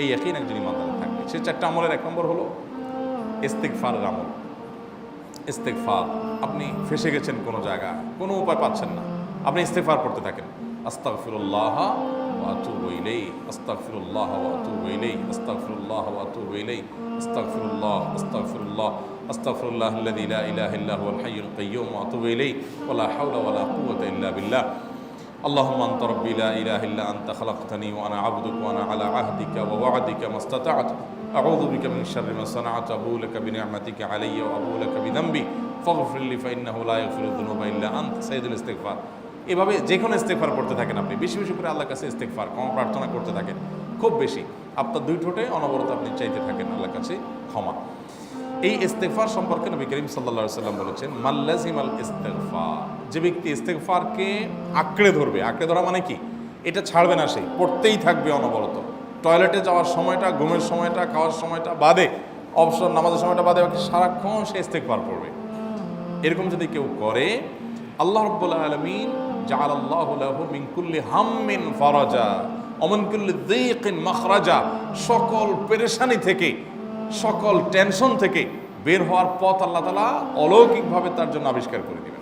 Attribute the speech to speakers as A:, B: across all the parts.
A: এই একই একজন ইমানদার থাকবে, সে চারটা আমলের এক নম্বর হলো ইস্তেকফারের আমল। ইস্তেকফার আপনি ফেসে গেছেন কোনো জায়গা কোনো উপায় পাচ্ছেন না। আপনি ইস্তেকফার করতে থাকেন। ওয়া আতুবু ইলাইহি, আস্তাগফিরুল্লাহ আস্তাগফিরুল্লাহ আস্তাগফিরুল্লাহ আল্লাযী লা ইলাহা ইল্লা হুয়াল হাইয়ুল কাইয়্যুম ওয়া আতুবু ইলাইহি, ওয়া লা হাওলা ওয়া লা কুওয়াতা ইল্লা বিল্লাহ। اللهم انت ربي لا اله الا انت خلقتني وانا عبدك وانا على عهدك ووعدك ما استطعت اعوذ بك من شر ما صنعت ابو لك بنعمتك علي وابو لك بذنبي فاغفر لي فانه لا يغفر الذنوب الا انت سيد الاستغفار এভাবে যে কোনো ইস্তেকফার করতে থাকেন আপনি বেশি বেশি করে আল্লাহর কাছে ইস্তেকফার ক্ষমা প্রার্থনা করতে থাকেন খুব বেশি আপনার দুই ঠোঁটে অনবরত আপনি চাইতে থাকেন আল্লাহর কাছে ক্ষমা এই ইস্তেগফার সম্পর্কে নবী করিম সাল্লা সাল্লাম বলেছেন মাল্লাজিম আল ইস্তেগফার যে ব্যক্তি ইস্তেগফারকে আঁকড়ে ধরবে, আঁকড়ে ধরা মানে কি? এটা ছাড়বে না সে, পড়তেই থাকবে অনবরত। টয়লেটে যাওয়ার সময়টা, ঘুমের সময়টা, খাওয়ার সময়টা বাদে, অবসর, নামাজের সময়টা বাদে সারাক্ষণ সে ইস্তেগফার পড়বে। এরকম যদি কেউ করে, আল্লাহ রব্বুল আলমিন জাল আল্লাহ মিন কুল্লি হাম্মিন ফরাজা মাখরাজা, সকল পেরেশানি থেকে, সকল টেনশন থেকে বের হওয়ার পথ আল্লাহ তালা অলৌকিকভাবে তার জন্য আবিষ্কার করে দিবেন।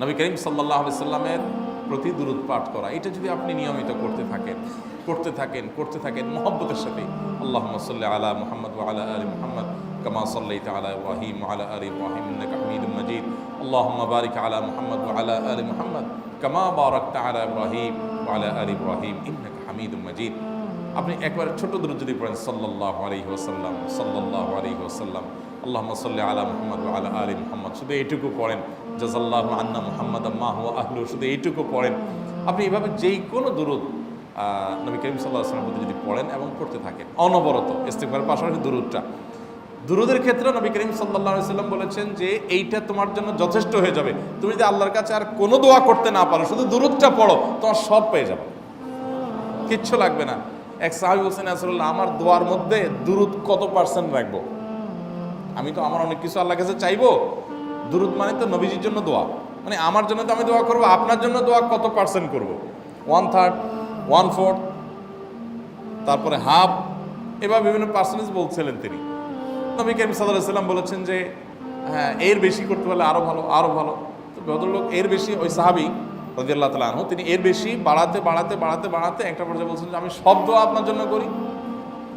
A: নবী করিম সাল্লাহ সাল্লামের প্রতি দুরুদ পাঠ করা এটা যদি আপনি নিয়মিত করতে থাকেন করতে থাকেন করতে থাকেন মোহব্বতের সাথে আল্লাহ সাল্লি আলা মুহাম্মদ ওয়া আলা আলি মুহাম্মদ كما صليت على ابراهيم وعلى ال ابراهيم انك حميد مجيد اللهم بارك على محمد وعلى ال محمد كما باركت على ابراهيم وعلى ال ابراهيم انك حميد مجيد আপনি একবার ছোট দূর যদি পড়েন সাল্লাহ আলহি ওসাল্লাম সাল্লাহ আলহি ওসাল্লাম আল্লাহ সাল্লি আলা মোহাম্মদ আলা আলী মোহাম্মদ। শুধু এইটুকু পড়েন। জাজাল্লাহ আন্না মোহাম্মদ আম্মাহ আহলু শুধু এইটুকু পড়েন। আপনি এভাবে যেই কোনো দূরত নবী করিম সাল্লাহ আসলামের যদি পড়েন এবং পড়তে থাকেন, অনবরত ইস্তেকবারের পাশাপাশি দুরুদটা। দুরুদের ক্ষেত্রে নবী করিম সাল্লাহ সাল্লাম বলেছেন যে, এইটা তোমার জন্য যথেষ্ট হয়ে যাবে। তুমি যদি আল্লাহর কাছে আর কোনো দোয়া করতে না পারো, শুধু দুরুদটা পড়ো, তোমার সব পেয়ে যাবে। কিচ্ছু লাগবে না। এক সাহাবি হোসেন আসল্লাহ আমার দোয়ার মধ্যে দুরুদ কত পার্সেন্ট রাখব? আমি তো আমার অনেক কিছু আল্লাহ কাছে চাইব। দুরুদ মানে তো নবীজির জন্য দোয়া। মানে আমার জন্য তো আমি দোয়া করব, আপনার জন্য দোয়া কত পার্সেন্ট করব? ওয়ান থার্ড ওয়ান ফোর্থ তারপরে হাফ এবার বিভিন্ন পার্সেন্টেজ বলছিলেন তিনি। নবী সাল্লাহ সাল্লাম বলেছেন যে হ্যাঁ এর বেশি করতে পারলে আরও ভালো আরও ভালো। তো ভদ্রলোক এর বেশি, ওই সাহাবি রদিয়াল্লাহ তালা আনহু, তিনি এর বেশি বাড়াতে বাড়াতে বাড়াতে বাড়াতে একটা পর্যায়ে বলছেন যে, আমি সব দোয়া আপনার জন্য করি।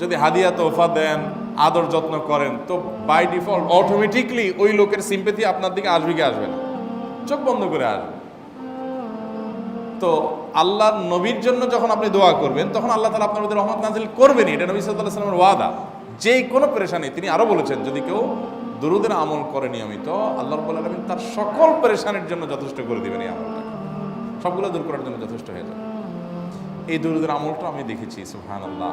A: যদি হাদিয়া তোফা দেন, আদর যত্ন করেন, তো বাই ডিফল্ট অটোমেটিকলি ওই লোকের সিম্পেথি আপনার দিকে আসবে কি আসবে না? চোখ বন্ধ করে আসবে। তো আল্লাহর নবীর জন্য যখন আপনি দোয়া করবেন, তখন আল্লাহ তালা আপনার মধ্যে রহমত নাজিল করবেনই। এটা নবী সাল্লাহ সাল্লামের ওয়াদা। যে কোনো পেরেশানি, তিনি আরও বলেছেন, যদি কেউ দুরুদের আমল করে নিয়মিত, আল্লাহ রব্বুল আলমিন তার সকল পরেশানির জন্য যথেষ্ট করে দেবেন এই আমলটা। সবগুলো দূর করার জন্য যথেষ্ট হয়ে যাবে। এই দুরুদের আমলটা আমি দেখেছি সুহান আল্লাহ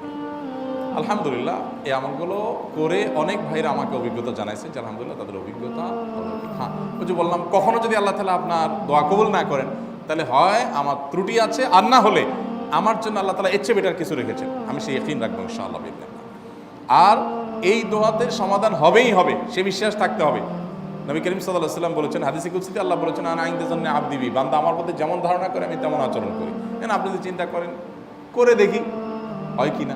A: আলহামদুলিল্লাহ, এই আমলগুলো করে অনেক ভাইরা আমাকে অভিজ্ঞতা জানাইছে, যে আলহামদুলিল্লাহ তাদের অভিজ্ঞতা। হ্যাঁ ওই যে বললাম, কখনো যদি আল্লাহ তালা আপনার দোয়া কবুল না করেন, তাহলে হয় আমার ত্রুটি আছে, আর না হলে আমার জন্য আল্লাহ তালা এর চেয়ে বেটার কিছু রেখেছেন। আমি সেই একদিন রাখব ইনশাআল্লাহ বিদিনিল্লাহ। আর এই দোয়াতে সমাধান হবেই হবে, সে বিশ্বাস থাকতে হবে। নবী করিম সাল্লাহ সাল্লাম বলেছেন, হাদিসি কুৎসিতে আল্লাহ বলেছেন, আন আইনদের জন্য আব দিবি বান্দা আমার মধ্যে যেমন ধারণা করে, আমি তেমন আচরণ করি। কেন আপনি যদি চিন্তা করেন, করে দেখি, হয় কি না?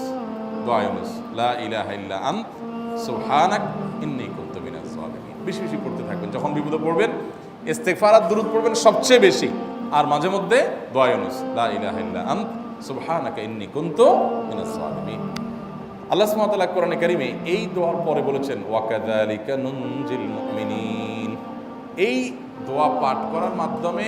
A: দোয়া ইউনুস লা ইলাহা ইল্লা আন্ত। সুবহানাক, ইন্নী কুনতু মিনাজ জালিমিন বেশি বেশি পড়তে থাকবেন। যখন বিপদে পড়বেন ইস্তেগফার আর দুরূদ পড়বেন সবচেয়ে বেশি। আর মাঝে মধ্যে দোয়া লা ইলাহা ইল্লা আন্ত। সুবহানাকা, ইন্নী কুনতু মিনাজ জালিমিন আল্লাহ সুবহানাহু কোরআনে কারিমে এই দোয়ার পরে বলেছেন, ওয়াকাযালিকা নুনজিল মুমিনিন। এই দোয়া পাঠ করার মাধ্যমে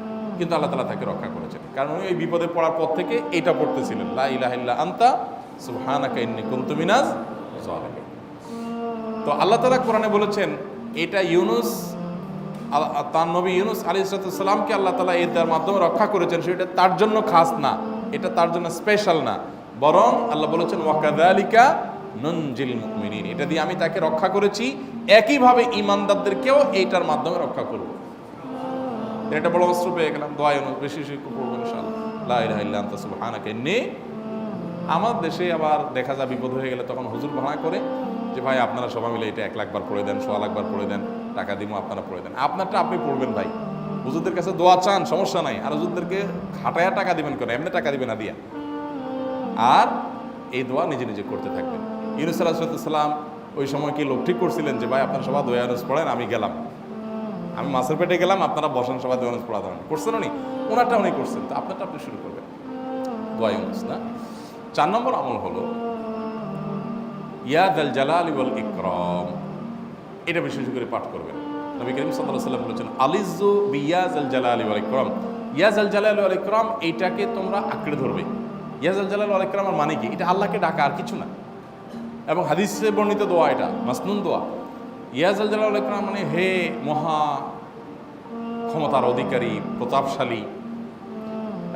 A: কিন্তু আল্লাহ তালা তাকে রক্ষা করেছেন। কারণ উনি এই বিপদে পড়ার পর থেকে এটা পড়তেছিলেন। লা ইলাহা আন্তা, সুবহানাকা ইন্নী কুনতু মিনাজ তো আল্লাহ তালা কোরআনে বলেছেন, এটা ইউনুস তার নবী ইউনুস আলী সালামকে আল্লাহ তালা এটার মাধ্যমে রক্ষা করেছেন। সেটা তার জন্য খাস না, এটা তার জন্য স্পেশাল না। বরং আল্লাহ বলেছেন ওয়াকাদালিকা ননজিল মুমিনিন। এটা দিয়ে আমি তাকে রক্ষা করেছি, একইভাবে ইমানদারদেরকেও এইটার মাধ্যমে রক্ষা করব। এটা বড় অস্ত্র পেয়ে গেলাম দোয়া ইউনুস বেশি বেশি করব ইনশাআল্লাহ। লা ইলাহা ইল্লা আনতা আমার দেশে আবার দেখা যায় বিপদ হয়ে গেলে তখন হুজুর ভাড়া করে যে, ভাই, আপনারা সবাই মিলে এটা এক লাখবার পড়ে দেন, সোয়া লাখবার পড়ে দেন, টাকা দিব আপনারা পড়ে দেন। আপনারটা আপনি পড়বেন ভাই। হুজুরদের কাছে দোয়া চান, সমস্যা নাই। আর হুজুরদেরকে খাটায়া টাকা দিবেন কেন? এমনি টাকা দিবেন না দিয়া। আর এই দোয়া নিজে নিজে করতে থাকবেন। ইউনুস আলাহিসাল্লাম ওই সময় কি লোক ঠিক করছিলেন যে, ভাই, আপনারা সবাই দোয়া পড়েন, আমি গেলাম। আমি মাছের পেটে গেলাম, আপনারা বসেন সবাই ইউনুস পড়া ধরেন করছেন উনি? ওনারটা উনি করছেন। তো আপনারটা আপনি শুরু করবেন। দোয়া ইউনুস, না? চার নম্বর আমল হলো ইয়াদ আল জালাল ওয়াল ইকরাম। এটা বিশেষ করে পাঠ করবেন। নবী করিম সাল্লাল্লাহু সাল্লাম বলেছেন আলিজু বিয়াজ আল জালাল ওয়াল ইকরাম। ইয়াজ আল জালাল ওয়াল ইকরাম, এইটাকে তোমরা আঁকড়ে ধরবে। ইয়াজ আল জালাল ওয়াল ইকরামের মানে কি? এটা আল্লাহকে ডাকা আর কিছু না। এবং হাদিসে বর্ণিত দোয়া এটা, মাসনুন দোয়া। ইয়াজ আল জালাল ইকরাম মানে হে মহা ক্ষমতার অধিকারী, প্রতাপশালী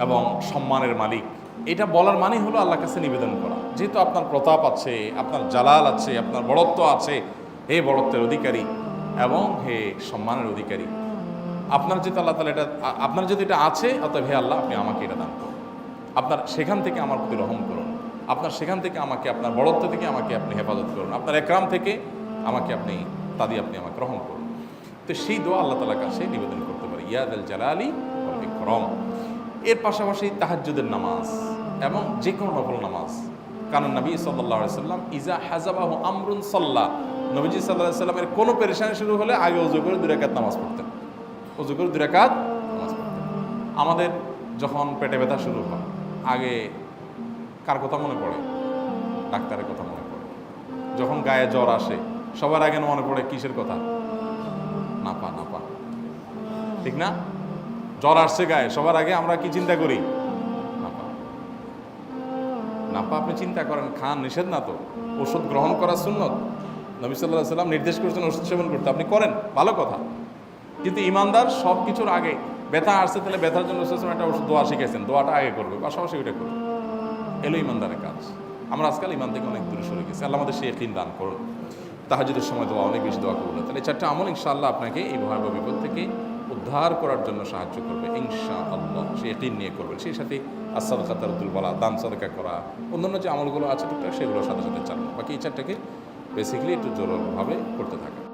A: এবং সম্মানের মালিক। এটা বলার মানে হলো আল্লাহর কাছে নিবেদন করা। যেহেতু আপনার প্রতাপ আছে, আপনার জালাল আছে, আপনার বড়ত্ব আছে, হে বড়ত্বের অধিকারী এবং হে সম্মানের অধিকারী। আপনার যেহেতু আল্লাহ তালা এটা, আপনার যদি এটা আছে, অতএব হে আল্লাহ আপনি আমাকে এটা দান করুন। আপনার সেখান থেকে আমার প্রতি রহম করুন। আপনার সেখান থেকে আমাকে, আপনার বড়ত্ব থেকে আমাকে আপনি হেফাজত করুন। আপনার একরাম থেকে আমাকে আপনি তা দিয়ে আপনি আমাকে রহম করুন। তো সেই দোয়া আল্লাহ তালার কাছে নিবেদন করতে পারি। ইয়াদ আল জালালি ইকরাম। এর পাশাপাশি তাহাজ্জুদের নামাজ এবং যে কোনো নফল নামাজ। কারণ নবী সাল্লাহ সাল্লাম, ইজা হাজাবাহ আমরুন সাল্লাহ নবীজি সাল্লাহ সাল্লামের কোনো পেরেশানি শুরু হলে আগে অজু করে দুরাকাত নামাজ পড়তেন। অজু করে দুরাকাত নামাজ পড়তেন। আমাদের যখন পেটে ব্যথা শুরু হয়, আগে কার কথা মনে পড়ে? ডাক্তারের কথা মনে পড়ে। যখন গায়ে জ্বর আসে সবার আগে মনে পড়ে কিসের কথা? নাপা নাপা। ঠিক না? জ্বর আসছে গায়ে, সবার আগে আমরা কি চিন্তা করি? নাপা। নাপা, আপনি চিন্তা করেন, খান নিষেধ না তো? ওষুধ গ্রহণ করা সুন্নত? নবী সাল্লাহ সাল্লাম নির্দেশ করেছেন ওষুধ সেবন করতে। আপনি করেন, ভালো কথা। কিন্তু ইমানদার সব কিছুর আগে, ব্যথা আসছে তাহলে ব্যথার জন্য একটা ওষুধ দোয়া শিখেছেন। দোয়াটা আগে করবে, পাশাপাশি ওইটা করবে। এলো ইমানদারের কাজ। আমরা আজকাল ইমান থেকে অনেক দূরে সরে গেছি। আল্লাহ আমাদের সে দান করুন। তাহাজুদের সময় দোয়া, অনেক বেশি দোয়া করব তাহলে চারটা আমল ইনশাআল্লাহ আপনাকে এই ভয়াবহ বিপদ থেকে উদ্ধার করার জন্য সাহায্য করবে ইনশা আল্লাহ সে এটি নিয়ে করবেন, সেই সাথে আসাদ খাতারুদ্দুল বলা দান সদকা করা, অন্যান্য যে আমলগুলো আছে টুকটাক সেগুলোর সাথে সাথে চালানো। বাকি এই চারটাকে বেসিক্যালি একটু জোরভাবে করতে থাকে